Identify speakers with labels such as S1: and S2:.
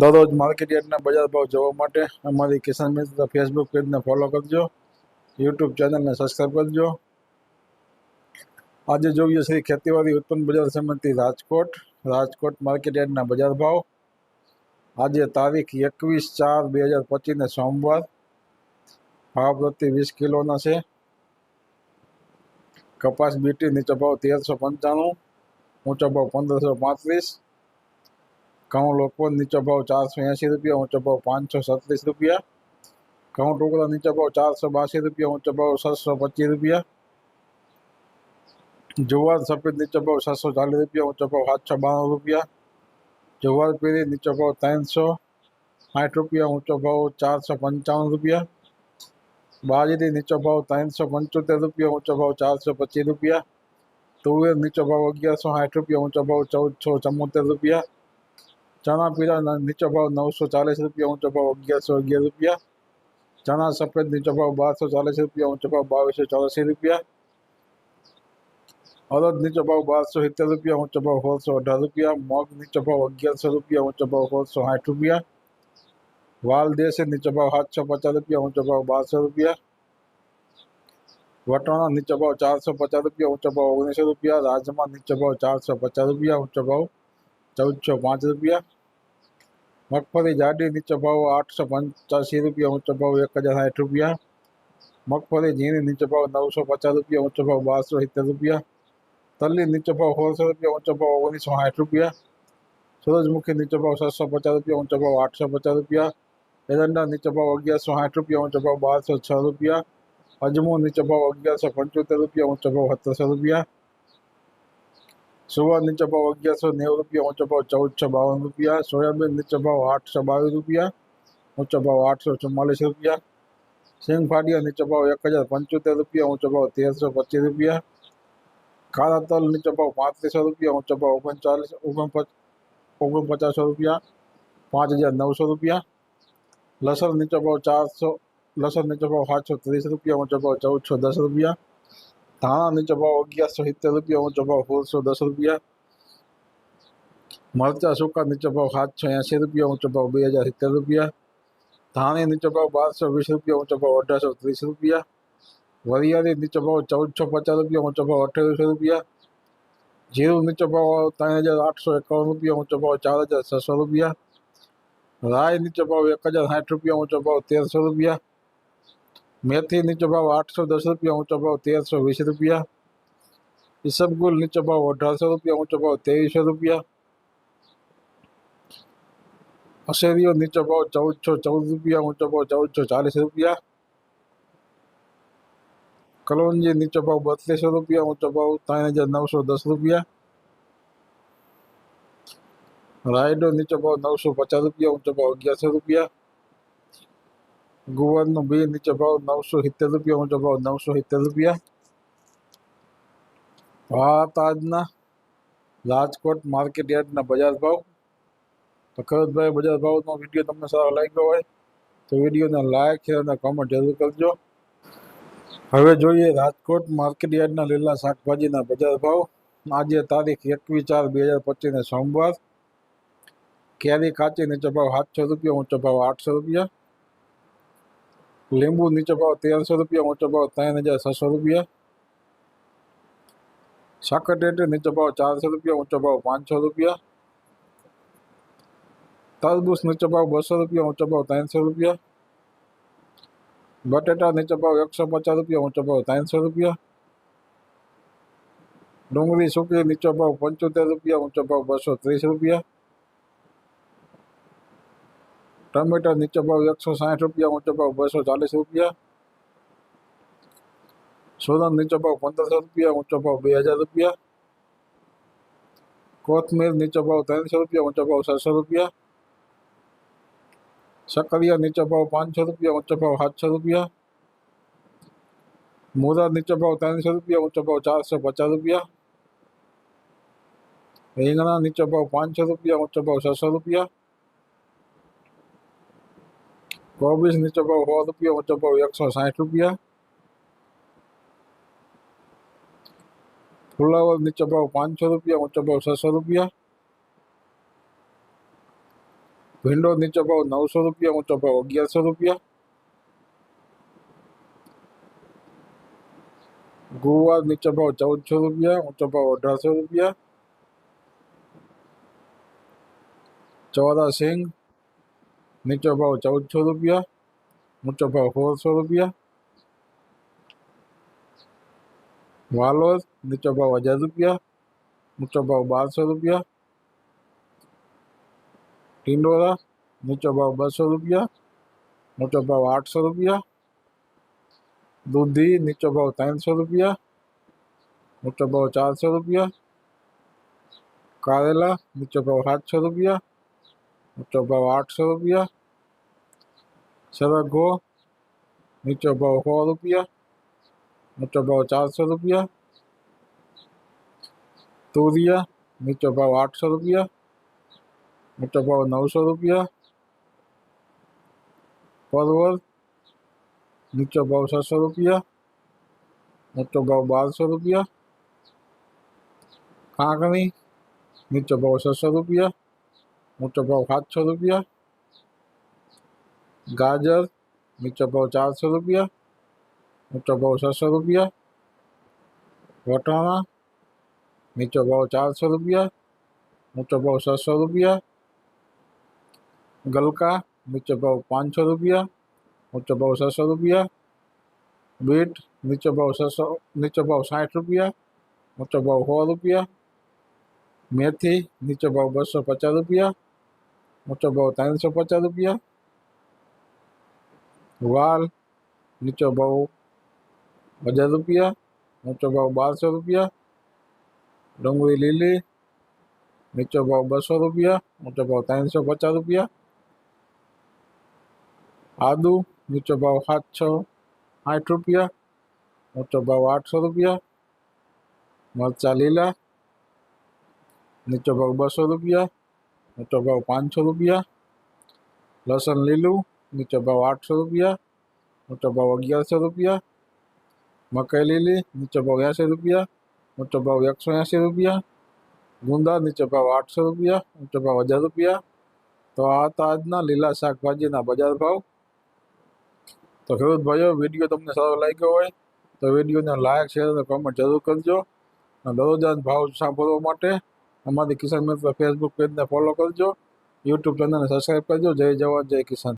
S1: દરરોજ માર્કેટ યાર્ડના બજાર ભાવ જોવા માટે અમારી કિસાન મિત્ર ફેસબુક પેજને ફોલો કરજો. યુટ્યુબ ચેનલને સબસ્ક્રાઈબ કરજો. આજે જોઈએ શ્રી ખેતીવાડી ઉત્પન્ન બજાર સમિતિ રાજકોટ. રાજકોટ માર્કેટ યાર્ડના બજાર ભાવ. આજે તારીખ એકવીસ ચાર બે હજાર પચીસને સોમવાર. ભાવ પ્રતિ વીસ કિલોના છે. કપાસ બીટી નીચો ભાવ તેરસો પંચાણું, ઊંચો ભાવ પંદરસો પાંત્રીસ. ઘઉં લોકો નીચો ભાવ ચારસો એંશી રૂપિયા ઊંચો ભાવ પાંચસો સત્રીસ રૂપિયા ઘઉં ટુકડા નીચો ભાવ ચારસો બાસી રૂપિયા ઊંચો ભાવ છસો પચીસ રૂપિયા જુવાર સફેદ નીચો ભાવ છસો ચાલીસ રૂપિયા ઊંચો ભાવ સાતસો બાણું રૂપિયા જુવાર પીળી નીચો ભાવ ત્રણસો સાઠ રૂપિયા ઊંચો ભાવ ચારસો પંચાવન રૂપિયા બાજરી નીચો ભાવ ત્રણસો પંચોતેર રૂપિયા ઊંચો ભાવ ચારસો પચીસ રૂપિયા તુવેર નીચો ભાવ અગિયારસો સાઠ રૂપિયા ઊંચો ભાવ ચૌદસો ચુમ્મોતેર રૂપિયા ચણા પીળા ન- નીચો ભાવ નવસો ચાલીસ રૂપિયા ઊંચો ભાવ અગિયારસો અગિયાર રૂપિયા ચણા સફેદ નીચો ભાવ બારસો ચાલીસ રૂપિયા ઊંચો ભાવ બાવીસો ચોરાસી રૂપિયા અડદ નીચો ભાવ બારસો સિત્તેર રૂપિયા ઊંચો ભાવ સોળસો અઢાર રૂપિયા મગ નીચો ભાવ અગિયારસો રૂપિયા ઊંચો ભાવ સોળસો સાઠ રૂપિયા વાલ દેશી નીચો ભાવ સાતસો પચાસ રૂપિયા ઊંચો ભાવ બારસો રૂપિયા વટાણા નીચો ભાવ ચારસો પચાસ રૂપિયા ઊંચો ભાવ ઓગણીસો રૂપિયા રાજમા નીચો ભાવ ચારસો પચાસ રૂપિયા ઊંચો ભાવ ચૌદસો પાંચ રૂપિયા મગફળી જાડી નીચો ભાવ આઠસો પંચ્યાસી રૂપિયા ઊંચો ભાવ એક હજાર સાઠ રૂપિયા મગફળી ઝીણી નીચો ભાવ નવસો પચાસ રૂપિયા ઊંચો ભાવ બારસો સિત્તેર રૂપિયા તલ્લી નીચો ભાવ સોળસો રૂપિયા ઊંચો ભાવ ઓગણીસો સાઠ રૂપિયા સૂરજમુખી નીચો ભાવ છસો પચાસ રૂપિયા ઊંચો ભાવ આઠસો પચાસ રૂપિયા એરંડા નીચો ભાવ અગિયારસો સાઠ રૂપિયા ઊંચો ભાવ બારસો છ રૂપિયા અજમો નીચો ભાવ અગિયારસો પંચોતેર રૂપિયા ઊંચો ભાવ સત્તરસો રૂપિયા સુવા નીચો ભાવ અગિયારસો નેવું રૂપિયા ઊંચો ભાવ ચૌદસો બાવન રૂપિયા સોયાબીન નીચો ભાવ આઠસો બાવીસ રૂપિયા ઊંચો ભાવ આઠસો ચુમ્માલીસ રૂપિયા સિંગ ફાડિયા નીચો ભાવ એક હજાર પંચોતેર રૂપિયા ઊંચો ભાવ તેરસો પચીસ રૂપિયા કાળા તલ નીચો ભાવ પાંત્રીસો રૂપિયા ઊંચો ભાવ ઓગણચાલીસ ઓગણપચ ઓગણપચાસો રૂપિયા પાંચ હજાર નવસો રૂપિયા લસણ નીચો ભાવ ચારસો લસણ નીચો ભાવ સાતસો ત્રીસ રૂપિયા ઊંચો ભાવ ચૌદસો દસ રૂપિયા ધાણા નીચો ભાવ અગિયારસો સિત્તેર રૂપિયા ઊંચો ભાવ સોળસો દસ રૂપિયા મરચા સૂકા નીચો ભાવ સાતસો એંશી રૂપિયા ઊંચો ભાવ બે હજાર સિત્તેર રૂપિયા ધાણી નીચો ભાવ બારસો વીસ રૂપિયા ઊંચો ભાવ અઢારસો ત્રીસ રૂપિયા વરિયાળી નીચો ભાવ ચૌદસો પચાસ રૂપિયા ઊંચો ભાવ અઠ્યાવીસો રૂપિયા જીરું નીચો ભાવ ત્રણ હજાર આઠસો એકાવન રૂપિયા ઊંચો ભાવ ચાર હજાર છસો રૂપિયા રાય નીચો ભાવ એક હજાર સાઠ રૂપિયા ઊંચો ભાવ તેરસો રૂપિયા મેથી નીચો ભાવ આઠસો દસ રૂપિયા ઊંચો ભાવ તેરસો વીસ રૂપિયા ઈસબગુલ નીચો ભાવ અઢારસો રૂપિયા ઊંચો ભાવ ત્રેવીસો રૂપિયા અશેરીઓ નીચો ભાવ ચૌદસો ચૌદ રૂપિયા ઊંચો ભાવ ચૌદસો ચાલીસ રૂપિયા કલોંજી નીચો ભાવ બત્રીસો રૂપિયા ઊંચો ભાવ ત્રણ હજાર નવસો દસ રૂપિયા રાયડો નીચો ભાવ નવસો પચાસ રૂપિયા ઊંચો ભાવ અગિયારસો રૂપિયા ગુવારનું બી નીચો ભાવ નવસો સિત્તેર રૂપિયા ઊંચો ભાવ નવસો સિત્તેર રૂપિયા ભાત આજના રાજકોટ માર્કેટ યાર્ડના બજાર ભાવ તો બજાર ભાવનો વીડિયો તમને સારો લાગ્યો હોય, તો વિડીયોને લાઈક શેર અને કોમેન્ટ જરૂર કરજો. હવે જોઈએ રાજકોટ માર્કેટ યાર્ડના લીલા શાકભાજીના બજાર ભાવ આજે તારીખ એકવીસ ચાર બે હજાર પચીસને સોમવાર. કેરી, કાચી નીચો ભાવ સાતસો રૂપિયા ઊંચો ભાવ આઠસો રૂપિયા. લીંબુ નીચો ભાવ તેરસો રૂપિયા ઊંચો ભાવ ત્રણ હજાર છસો રૂપિયા સાકરટેટી નીચો ભાવ ચારસો રૂપિયા ઊંચો ભાવ પાંચસો રૂપિયા તરબૂચ નીચો ભાવ બસો રૂપિયા ઊંચો ભાવ ત્રણસો રૂપિયા બટેટા નીચો ભાવ એકસો પચાસ રૂપિયા ઊંચો ભાવ ત્રણસો રૂપિયા ડુંગળી સૂકી નીચો ભાવ પંચોતેર રૂપિયા ઊંચો ભાવ બસો ત્રીસ રૂપિયા ટમેટા નીચો ભાવ એકસો સાઠ રૂપિયા ઊંચો ભાવ બસો ચાલીસ રૂપિયા સોનમ નીચો ભાવ પંદરસો રૂપિયા ઊંચો ભાવ બે હજાર રૂપિયા કોથમીર નીચો ભાવ ત્રણસો રૂપિયા ઊંચો ભાવ છસો રૂપિયા સકરિયા નીચો ભાવ પાંચસો રૂપિયા ઊંચો ભાવ સાતસો રૂપિયા મૂળા નીચો ભાવ ત્રણસો રૂપિયા ઊંચો ભાવ ચારસો પચાસ રૂપિયા રીંગણા નીચો ભાવ પાંચસો રૂપિયા ઊંચો ભાવ છસો રૂપિયા કોબીજ નીચો ભાવ સો રૂપિયા ઊંચો ભાવ એકસો સાઠ રૂપિયા ફુલાવર નીચો ભાવ પાંચસો રૂપિયા ઊંચો ભાવ છસો રૂપિયા ભીંડો નીચો ભાવ નવસો રૂપિયા ઊંચો ભાવ અગિયારસો રૂપિયા ગુવાર નીચો ભાવ ચૌદસો રૂપિયા ઊંચો ભાવ અઢારસો રૂપિયા ચોરા સિંગ નીચો ભાવ ચૌદસો રૂપિયા ઊંચો ભાવ સોળસો રૂપિયા વાલોર નીચો ભાવ હજાર રૂપિયા ઊંચો ભાવ બારસો રૂપિયા ટિંડોરા નીચો ભાવ બસો રૂપિયા ઊંચો ભાવ આઠસો રૂપિયા દૂધી નીચો ભાવ ત્રણસો રૂપિયા ઊંચો ભાવ ચારસો રૂપિયા કારેલા નીચો ભાવ સાતસો રૂપિયા ऊँचा भाव आठ सौ रुपया। सदा गो, नीचा भाव सौ रुपया ऊँचा भाव चार सौ रुपया। तूरिया, नीचे भाव आठ सौ रुपया ऊँचा भाव नौ सौ रुपया। परवल, नीचे भाव सात सौ रुपया ऊँचा भाव बारह सौ रुपया। कांकड़ी, नीचा भाव छः सौ रुपया। ઊંચો ભાવ સાતસો રૂપિયા ગાજર નીચો ભાવ ચારસો રૂપિયા ઊંચો ભાવ છસો રૂપિયા વટાણા નીચો ભાવ ચારસો રૂપિયા ઊંચો ભાવ છસો રૂપિયા ગલકા નીચો ભાવ પાંચસો રૂપિયા ઊંચો ભાવ છસો રૂપિયા બીટ નીચો ભાવ છસો નીચો ભાવ સાઠ રૂપિયા ઊંચો ભાવ સો રૂપિયા મેથી નીચો ભાવ બસો પચાસ રૂપિયા ઊંચો ભાવ ત્રણસો પચાસ રૂપિયા વાલ નીચો ભાવ હજાર રૂપિયા ઊંચો ભાવ બારસો રૂપિયા ડુંગળી લીલી નીચો ભાવ બસો રૂપિયા ઊંચો ભાવ ત્રણસો પચાસ રૂપિયા આદુ નીચો ભાવ સાતસો સાઠ રૂપિયા ઊંચો ભાવ આઠસો રૂપિયા મરચાં લીલા નીચો ભાવ બસો રૂપિયા ઊંચો ભાવ પાંચસો રૂપિયા લસણ લીલું નીચો ભાવ આઠસો રૂપિયા ઊંચો ભાવ અગિયારસો રૂપિયા મકાઈ લીલી નીચો ભાવ એંસી રૂપિયા ઊંચો ભાવ એકસો એંસી રૂપિયા ગુંદા નીચો ભાવ આઠસો રૂપિયા ઊંચો ભાવ હજાર રૂપિયા તો આ હતા આજના લીલા શાકભાજીના બજાર ભાવ તો ખેડૂત ભાઈઓ વિડીયો તમને સારો લાગ્યો હોય તો વિડીયોને લાયક શેર અને કમેન્ટ જરૂર કરજો અને દરરોજના ભાવ સાંભળવા માટે અમારી કિસાન મિત્ર ફેસબુક પેજને ફોલો કરજો યુટ્યુબ ચેનલને સબસ્ક્રાઈબ કરજો. જય જવાન, જય કિસાન.